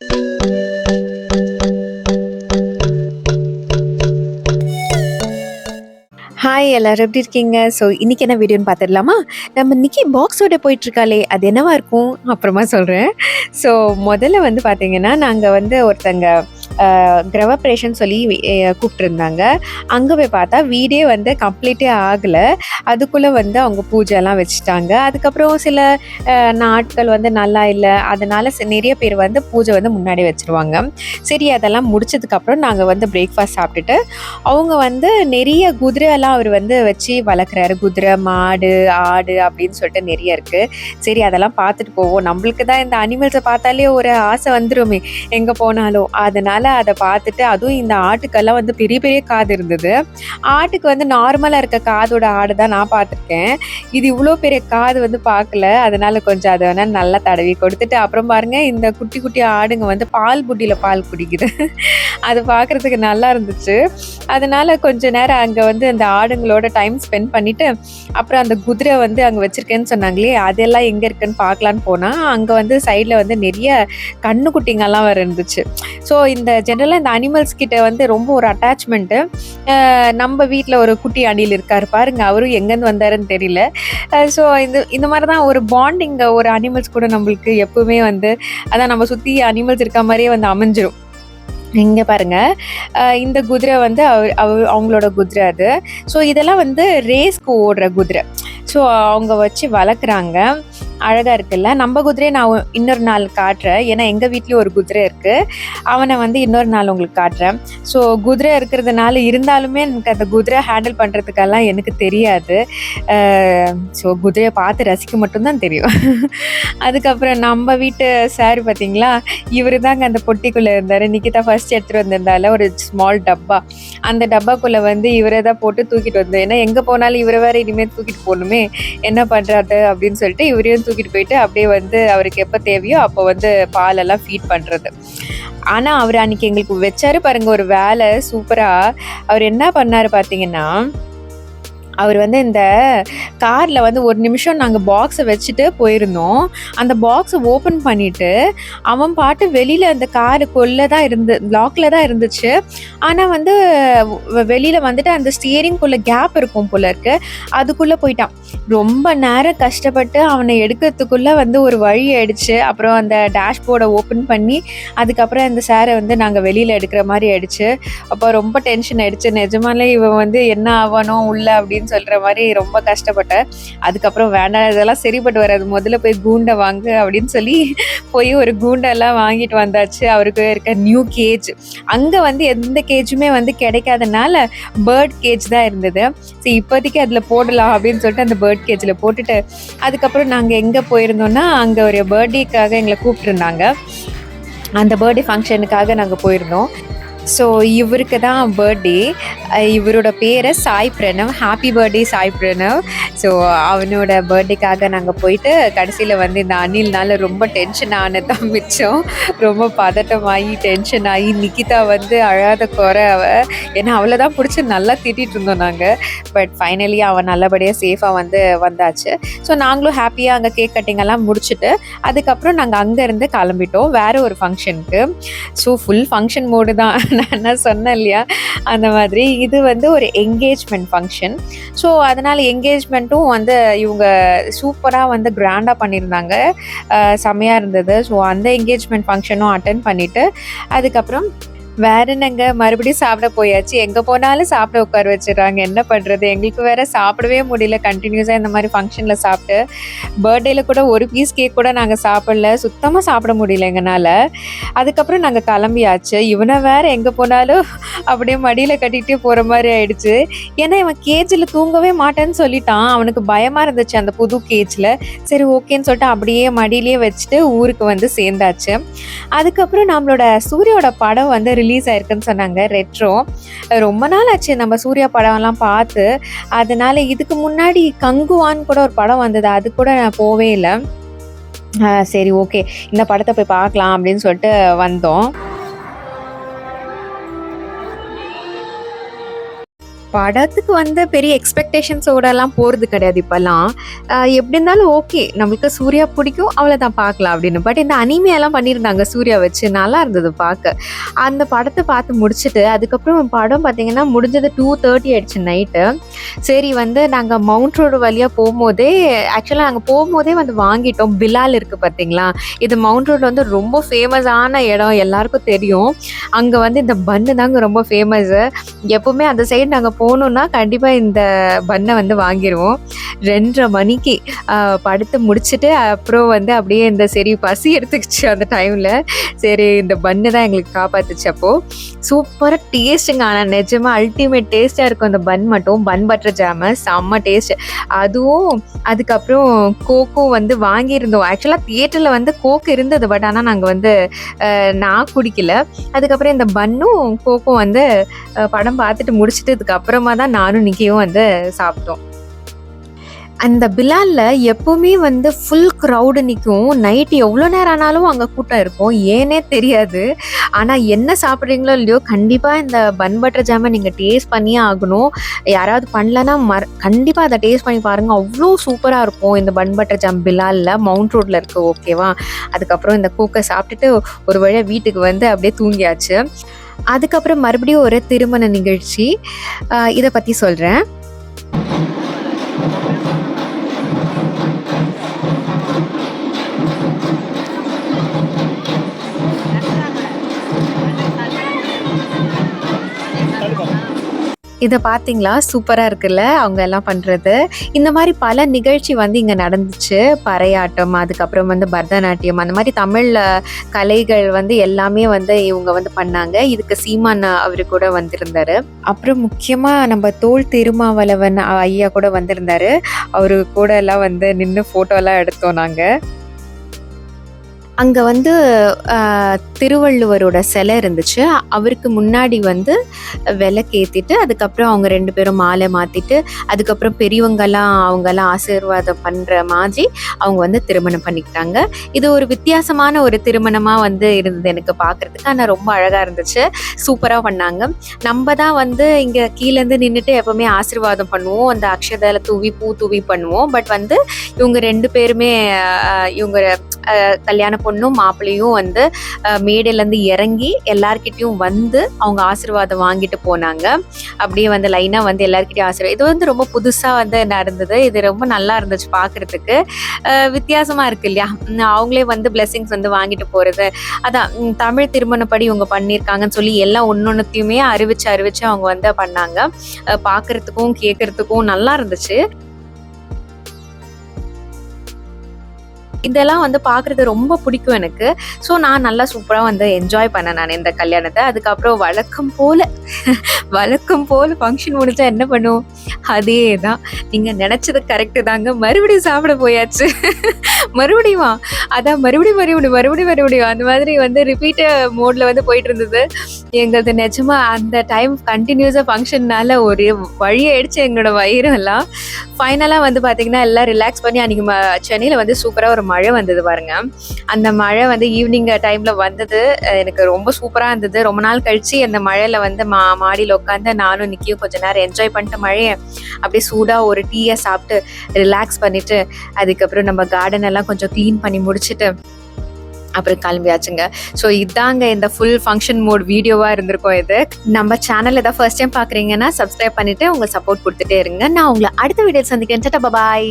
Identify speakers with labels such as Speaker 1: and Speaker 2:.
Speaker 1: Hi எல்லோரும் எப்படி இருக்கீங்க? ஸோ இன்றைக்கி என்ன வீடியோன்னு பார்த்துடலாமா? நம்ம நிக்கி பாக்ஸோட போயிட்டுருக்காளே அது என்னவாக இருக்கும்? அப்புறமா சொல்கிறேன் ஸோ முதல்ல வந்து பார்த்திங்கன்னா நாங்கள் வந்து ஒருத்தங்க கிரவப்ரேஷன் சொல்லி கூப்பிட்டுருந்தாங்க. அங்கே போய் பார்த்தா வீடே வந்து கம்ப்ளீட்டே ஆகலை. அதுக்குள்ளே வந்து அவங்க பூஜைலாம் வச்சுட்டாங்க. அதுக்கப்புறம் சில நாட்கள் வந்து நல்லா இல்லை. அதனால நிறைய பேர் வந்து பூஜை வந்து முன்னாடி வச்சுருவாங்க. சரி அதெல்லாம் முடிச்சதுக்கப்புறம் நாங்கள் வந்து பிரேக்ஃபாஸ்ட் சாப்பிட்டுட்டு அவங்க வந்து நிறைய குதிரையெல்லாம் அவர் வந்து வச்சு வளர்க்குறாரு. குதிரை மாடு ஆடு அப்படின்னு சொல்லிட்டு நிறைய இருக்குது சரி அதெல்லாம் பார்த்துட்டு போவோம். நம்மளுக்கு தான் இந்த அனிமல்ஸை பார்த்தாலே ஒரு ஆசை வந்துருமே. எங்கே போனாலும். அதனால் அதை பார்த்துட்டு அதுவும் இந்த ஆட்டுக்கெல்லாம் வந்து பெரிய பெரிய காது இருந்தது. ஆட்டுக்கு வந்து நார்மலாக இருக்க காதோட ஆடு தான் நான் பார்த்துருக்கேன். இது இவ்வளோ பெரிய காது வந்து பார்க்கல. அதனால கொஞ்சம் அதை வேணால் நல்லா தடவி கொடுத்துட்டு அப்புறம் பாருங்கள் இந்த குட்டி குட்டி ஆடுங்க வந்து பால் புட்டியில் பால் குடிக்குது. அது பார்க்குறதுக்கு நல்லா இருந்துச்சு. அதனால கொஞ்ச நேரம் அங்கே வந்து அந்த ஆடுங்களோட டைம் ஸ்பெண்ட் பண்ணிவிட்டு அப்புறம் அந்த குதிரை வந்து அங்கே வச்சுருக்கேன்னு சொன்னாங்களே அதெல்லாம் எங்கே இருக்குன்னு பார்க்கலான்னு போனால் அங்கே வந்து சைடில் வந்து நிறைய கண்ணுக்குட்டிங்கெல்லாம் வேறு இருந்துச்சு. ஸோ இந்த ஜென்ரலாக இந்த அனிமல்ஸ் கிட்ட வந்து ரொம்ப ஒரு அட்டாச்மெண்ட்டு நம்ம வீட்டில் ஒரு குட்டி அணில் இருக்கார். பாருங்க அவரும் எங்கேருந்து வந்தாருன்னு தெரியல. ஸோ இந்த இந்த மாதிரி தான் ஒரு பாண்டிங் ஒரு அனிமல்ஸ் கூட நம்மளுக்கு எப்பவுமே வந்து அதான் நம்ம சுற்றி அனிமல்ஸ் இருக்க மாதிரியே வந்து அமைஞ்சிரும். இங்கே பாருங்க இந்த குதிரை வந்து அவ- அவ- அவங்களோட குதிரை அது. ஸோ இதெல்லாம் வந்து ரேஸ்க்கு ஓடுற குதிரை. ஸோ அவங்க வச்சு வளர்க்குறாங்க. அழகாக இருக்குல்ல? நம்ம குதிரையை நான் இன்னொரு நாள் காட்டுறேன். ஏன்னா எங்கள் வீட்லேயும் ஒரு குதிரை இருக்குது அவனை வந்து இன்னொரு நாள் உங்களுக்கு காட்டுறேன். ஸோ குதிரை இருக்கிறதுனால இருந்தாலுமே எனக்கு அந்த குதிரை ஹேண்டில் பண்ணுறதுக்கெல்லாம் எனக்கு தெரியாது. ஸோ குதிரையை பார்த்து ரசிக்க மட்டும்தான் தெரியும். அதுக்கப்புறம் நம்ம வீட்டு சார் பார்த்தீங்களா? இவர் தாங்க அந்த பொட்டிக்குள்ளே இருந்தார். நிக்கிதா ஃபர்ஸ்ட் எடுத்துகிட்டு வந்திருந்தால ஒரு ஸ்மால் டப்பா. அந்த டப்பாக்குள்ளே வந்து இவரை தான் போட்டு தூக்கிட்டு வந்தோம் ஏன்னா எங்கே போனாலும் இவரை வேற இனிமேல் தூக்கிட்டு போகணுமே. என்ன பண்ணுறாரு அப்படின்னு சொல்லிட்டு இவரையும் தூக்கிட்டு போயிட்டு அப்படியே வந்து அவருக்கு எப்போ தேவையோ அப்போ வந்து பாலெல்லாம் ஃபீட் பண்ணுறது ஆனால் அவர் அன்னைக்கு எங்களுக்கு வச்சாரு பாருங்க ஒரு வேலை சூப்பராக அவர் என்ன பண்ணாரு பார்த்தீங்கன்னா அவர் வந்து இந்த காரில் வந்து ஒரு நிமிஷம் நாங்கள் பாக்ஸை வச்சுட்டு போயிருந்தோம். அந்த பாக்ஸை ஓப்பன் பண்ணிவிட்டு அவன் பாட்டு வெளியில் அந்த காருக்குள்ளே தான் இருந்து லாக்கில் தான் இருந்துச்சு. ஆனால் வந்து வெளியில் வந்துட்டு அந்த ஸ்டியரிங்குள்ளே கேப் இருக்கும் போல இருக்கு. அதுக்குள்ளே போயிட்டான். ரொம்ப நேரம் கஷ்டப்பட்டு அவனை எடுக்கிறதுக்குள்ளே வந்து ஒரு வழி ஆயிடுச்சு. அப்புறம் அந்த டேஷ்போர்டை ஓப்பன் பண்ணி அதுக்கப்புறம் அந்த சாரை வந்து நாங்கள் வெளியில் எடுக்கிற மாதிரி ஆயிடுச்சு. அப்போ ரொம்ப டென்ஷன் ஆயிடுச்சு. நிஜமாலே இவன் வந்து என்ன ஆவானோ உள்ள அப்படின்னு சொல்கிற மாதிரி ரொம்ப கஷ்டப்பட்டேன். அதுக்கப்புறம் வேண்டாம் இதெல்லாம் சரிப்பட்டு வராது. முதல்ல போய் கூண்டை வாங்கு அப்படின்னு சொல்லி போய் ஒரு கூண்டெல்லாம் வாங்கிட்டு வந்தாச்சு. அவருக்கு இருக்க நியூ கேஜ் அங்கே வந்து எந்த கேஜுமே வந்து கிடைக்காதனால பேர்ட் கேஜ் தான் இருந்தது. சரி இப்போதைக்கு அதில் போடலாம் அப்படின்னு சொல்லிட்டு அந்த பேர்ட் கேஜில் போட்டுட்டு அதுக்கப்புறம் நாங்கள் எங்கே போயிருந்தோம்னா அங்கே ஒரு பர்த்டேக்காக எங்களை கூப்பிட்டுருந்தாங்க. அந்த பர்த்டே ஃபங்க்ஷனுக்காக நாங்கள் போயிருந்தோம். ஸோ இவருக்கு தான் பர்த்டே இவரோட பேரை Sai Pranav happy birthday Sai Pranav. So அவனோட பர்த்டேக்காக நாங்கள் போயிட்டு கடைசியில் வந்து இந்த அணில்னால ரொம்ப டென்ஷன் ஆனது தான் மிச்சம். ரொம்ப பதட்டமாகி டென்ஷன் ஆகி நிக்கிதா வந்து அழாத குறை அவ. ஏன்னா அவளை தான் பிடிச்சி நல்லா திட்டிகிட்டு இருந்தோம் நாங்கள் பட் ஃபைனலி அவன் நல்லபடியாக சேஃபாக வந்து வந்தாச்சு. ஸோ நாங்களும் ஹாப்பியாக அங்கே கேக் கட்டிங் எல்லாம் முடிச்சுட்டு அதுக்கப்புறம் நாங்கள் அங்கேருந்து கிளம்பிட்டோம். வேறு ஒரு ஃபங்க்ஷனுக்கு ஸோ ஃபுல் ஃபங்க்ஷன் மோடு தான். நான் என்ன சொன்னேன் இல்லையா அந்த மாதிரி. இது வந்து ஒரு என்கேஜ்மெண்ட் ஃபங்க்ஷன் ஸோ அதனால் என்கேஜ்மெண்ட்டும் வந்து இவங்க சூப்பராக வந்து கிராண்டாக பண்ணியிருந்தாங்க. செம்மையாக இருந்தது. ஸோ அந்த என்கேஜ்மெண்ட் ஃபங்க்ஷனும் அட்டன் பண்ணிவிட்டு அதுக்கப்புறம் வேற என்னங்க? மறுபடியும் சாப்பிட போயாச்சு. எங்கே போனாலும் சாப்பிட உட்கார வச்சிடுறாங்க. என்ன பண்ணுறது எங்களுக்கு வேற சாப்பிடவே முடியல. கண்டினியூஸாக இந்த மாதிரி ஃபங்க்ஷனில் சாப்பிட்டு பர்த்டேல கூட ஒரு பீஸ் கேக் கூட நாங்கள் சாப்பிடல. சுத்தமாக சாப்பிட முடியல எங்களால் அதுக்கப்புறம் நாங்கள் கிளம்பியாச்சு. இவனை வேற எங்கே போனாலும் அப்படியே மடியில் கட்டிகிட்டே போகிற மாதிரி ஆயிடுச்சு. ஏன்னா இவன் கேஜில் தூங்கவே மாட்டேன்னு சொல்லிட்டான். அவனுக்கு பயமாக இருந்துச்சு அந்த புது கேஜில் சரி ஓகேன்னு சொல்லிட்டு அப்படியே மடியிலேயே வச்சுட்டு ஊருக்கு வந்து சேர்ந்தாச்சு. அதுக்கப்புறம் நம்மளோட சூரியோட படம் வந்து ரிலீஸ் ரிலீஸ் ஆயிருக்குன்னு சொன்னாங்க ரெட்ரோ ரொம்ப நாள் ஆச்சு நம்ம சூர்யா படம்லாம் பார்த்து. அதனால இதுக்கு முன்னாடி கங்குவான்னு கூட ஒரு படம் வந்தது அது கூட நான் போவே இல்லை. சரி ஓகே இந்த படத்தை போய் பார்க்கலாம் அப்படின்னு சொல்லிட்டு வந்தோம். படத்துக்கு வந்து பெரிய எக்ஸ்பெக்டேஷன்ஸோடலாம் போகிறது கிடையாது இப்போல்லாம். எப்படி இருந்தாலும் ஓகே நம்மளுக்கு சூர்யா பிடிக்கும் அவ்வளோதான் பார்க்கலாம் அப்படின்னு. பட் இந்த அனிமையெல்லாம் பண்ணியிருந்தாங்க சூர்யா வச்சு நல்லா இருந்தது பார்க்க. அந்த படத்தை பார்த்து முடிச்சுட்டு அதுக்கப்புறம் படம் பார்த்தீங்கன்னா முடிஞ்சது டூ தேர்ட்டி ஆயிடுச்சு நைட்டு சரி வந்து நாங்கள் மவுண்ட் ரோடு வழியாக போகும்போதே ஆக்சுவலாக நாங்கள் போகும்போதே வந்து வாங்கிட்டோம். பிலால் இருக்குது பார்த்தீங்களா இது மவுண்ட் ரோடு வந்து ரொம்ப ஃபேமஸான இடம் எல்லாருக்கும் தெரியும். அங்கே வந்து இந்த பன்னு தாங்க ரொம்ப ஃபேமஸ்ஸு எப்போவுமே அந்த சைடு நாங்கள் போகணுன்னா கண்டிப்பாக இந்த பன்னை வந்து வாங்கிடுவோம் ரெண்டரை மணிக்கு படுத்து முடிச்சுட்டு அப்புறம் வந்து அப்படியே இந்த சரி பசி எடுத்துக்கிச்சு அந்த டைமில் சரி இந்த பண்ணு தான் எங்களுக்கு காப்பாத்துச்சு அப்போது சூப்பராக டேஸ்ட்டுங்க. ஆனால் நிஜமாக அல்டிமேட் டேஸ்ட்டாக இருக்கும் அந்த பன் மட்டும். பன் பட்டர் ஜாமு செம்ம டேஸ்ட் அதுவும் அதுக்கப்புறம் கோக்கும் வந்து வாங்கியிருந்தோம். ஆக்சுவலாக தியேட்டரில் வந்து கோக் இருந்தது. பட் ஆனால் நாங்கள் வந்து நான் குடிக்கல. அதுக்கப்புறம் இந்த பன்னும் கோக்கும் வந்து படம் பார்த்துட்டு முடிச்சிட்டதுக்கு அப்புறமா தான் நானும் நிக்கியும் வந்து சாப்பிட்டோம். அந்த பிலாலில் எப்போவுமே வந்து ஃபுல் க்ரௌடு நிற்கும் நைட்டு எவ்வளோ நேரம் ஆனாலும் அங்கே கூட்டம் இருக்கும். ஏனே தெரியாது. ஆனால் என்ன சாப்பிட்றீங்களோ இல்லையோ கண்டிப்பாக இந்த பன் பட்டர் ஜாமை நீங்கள் டேஸ்ட் பண்ணியே ஆகணும். யாராவது பண்ணலன்னா மற கண்டிப்பாக அதை டேஸ்ட் பண்ணி பாருங்கள் அவ்வளோ சூப்பராக இருக்கும் இந்த பன் பட்டர் ஜாம் பிலாலில். மவுண்ட் ரோட்டில் இருக்குது ஓகேவா அதுக்கப்புறம் இந்த கூக்கை சாப்பிட்டுட்டு ஒரு வழியாக வீட்டுக்கு வந்து அப்படியே தூங்கியாச்சு. அதுக்கப்புறம் மறுபடியும் ஒரு திருமண நிகழ்ச்சி. இதை பற்றி சொல்கிறேன் இதை பார்த்தீங்களா சூப்பராக இருக்குல்ல? அவங்க எல்லாம் பண்ணுறது இந்த மாதிரி பல நிகழ்ச்சி வந்து இங்கே நடந்துச்சு. பறையாட்டம் அதுக்கப்புறம் வந்து பரதநாட்டியம் அந்த மாதிரி தமிழில் கலைகள் வந்து எல்லாமே வந்து இவங்க வந்து பண்ணாங்க. இதுக்கு சீமான் அவர் கூட வந்திருந்தாரு. அப்புறம் முக்கியமாக நம்ம தோல் திருமாவளவன் ஐயா கூட வந்திருந்தார். அவரு கூட எல்லாம் வந்து நின்று ஃபோட்டோலாம் எடுத்தோம் நாங்கள் அங்கே வந்து திருவள்ளுவரோட சிலை இருந்துச்சு. அவருக்கு முன்னாடி வந்து விளக்கேற்றிட்டு அதுக்கப்புறம் அவங்க ரெண்டு பேரும் மாலை மாற்றிட்டு அதுக்கப்புறம் பெரியவங்கெல்லாம் அவங்கெல்லாம் ஆசீர்வாதம் பண்ணுற மாதிரி அவங்க வந்து திருமணம் பண்ணிக்கிட்டாங்க. இது ஒரு வித்தியாசமான ஒரு திருமணமாக வந்து இருந்தது எனக்கு பார்க்குறதுக்கு ஆனால் ரொம்ப அழகாக இருந்துச்சு. சூப்பராக பண்ணாங்க. நம்ம தான் வந்து இங்கே கீழேருந்து நின்றுட்டு எப்போவுமே ஆசீர்வாதம் பண்ணுவோம். அந்த அக்ஷதையில் தூவி பூ தூவி பண்ணுவோம். பட் வந்து இவங்க ரெண்டு பேருமே இவங்க கல்யாண பொண்ணு பொண்ணும் மாப்பிள்ளையும் வந்து மேடையிலேருந்து இறங்கி எல்லார்கிட்டையும் வந்து அவங்க ஆசீர்வாதம் வாங்கிட்டு போனாங்க. அப்படியே வந்து லைனாக வந்து எல்லார்கிட்டயும் ஆசீர்வாதம் இது வந்து ரொம்ப புதுசாக வந்து நடந்தது. இது ரொம்ப நல்லா இருந்துச்சு பார்க்குறதுக்கு வித்தியாசமாக இருக்கு இல்லையா? அவங்களே வந்து பிளெஸிங்ஸ் வந்து வாங்கிட்டு போகிறது அதான் தமிழ் திருமணப்படி இவங்க பண்ணியிருக்காங்கன்னு சொல்லி எல்லாம் ஒன்னொன்னுத்தையுமே அறிவிச்சு அறிவிச்சு அவங்க வந்து பண்ணாங்க. பார்க்குறதுக்கும் பார்க்கறதுக்கும் கேட்கறதுக்கும் நல்லா இருந்துச்சு. இதெல்லாம் வந்து பார்க்குறது ரொம்ப பிடிக்கும் எனக்கு. ஸோ நான் நல்லா சூப்பராக வந்து என்ஜாய் பண்ணேன் நான் இந்த கல்யாணத்தை. அதுக்கப்புறம் வழக்கம் போல் வழக்கம் போல் ஃபங்க்ஷன் முடிஞ்சா என்ன பண்ணுவோம்? அதே தான் நீங்கள் நினச்சது கரெக்டு தாங்க. மறுபடியும் சாப்பிட போயாச்சு. மறுபடியுமா அதான் மறுபடியும் மறுபடியும் மறுபடியும் மறுபடியும். அந்த மாதிரி வந்து ரிப்பீட்டு மோடில் வந்து போயிட்டு இருந்தது. எங்களது நிஜமாக அந்த டைம் கண்டினியூஸாக ஃபங்க்ஷன்னால ஒரு வழி ஆயிடுச்சு எங்களோட வயிறு எல்லாம் ஃபைனலாக வந்து பார்த்தீங்கன்னா எல்லாம் ரிலாக்ஸ் பண்ணி அன்றைக்கி சென்னையில் வந்து சூப்பராக ஒரு மழை வந்தது பாருங்க. அந்த மழை வந்து ஈவினிங் டைமில் வந்தது எனக்கு ரொம்ப சூப்பராக இருந்தது. ரொம்ப நாள் கழிச்சு அந்த மழையில் வந்து மா மாடியில் உட்காந்து நானும் நிக்கியும் கொஞ்ச நேரம் என்ஜாய் பண்ணிட்டு மழையை அப்படியே சூடாக ஒரு டீயை சாப்பிட்டு ரிலாக்ஸ் பண்ணிட்டு அதுக்கப்புறம் நம்ம கார்டன் எல்லாம் கொஞ்சம் க்ளீன் பண்ணி முடிச்சுட்டு அப்புறம் கிளம்பியாச்சுங்க. ஸோ இதாங்க இந்த ஃபுல் ஃபங்க்ஷன் மோட் வீடியோவாக இருந்திருக்கும் இது. நம்ம சேனல் எதாவது ஃபர்ஸ்ட் டைம் பார்க்குறீங்கன்னா சப்ஸ்கிரைப் பண்ணிட்டு உங்களுக்கு சப்போர்ட் கொடுத்துட்டே இருங்க. நான் உங்களை அடுத்த வீடியோ சந்திக்கிறேன். பாய்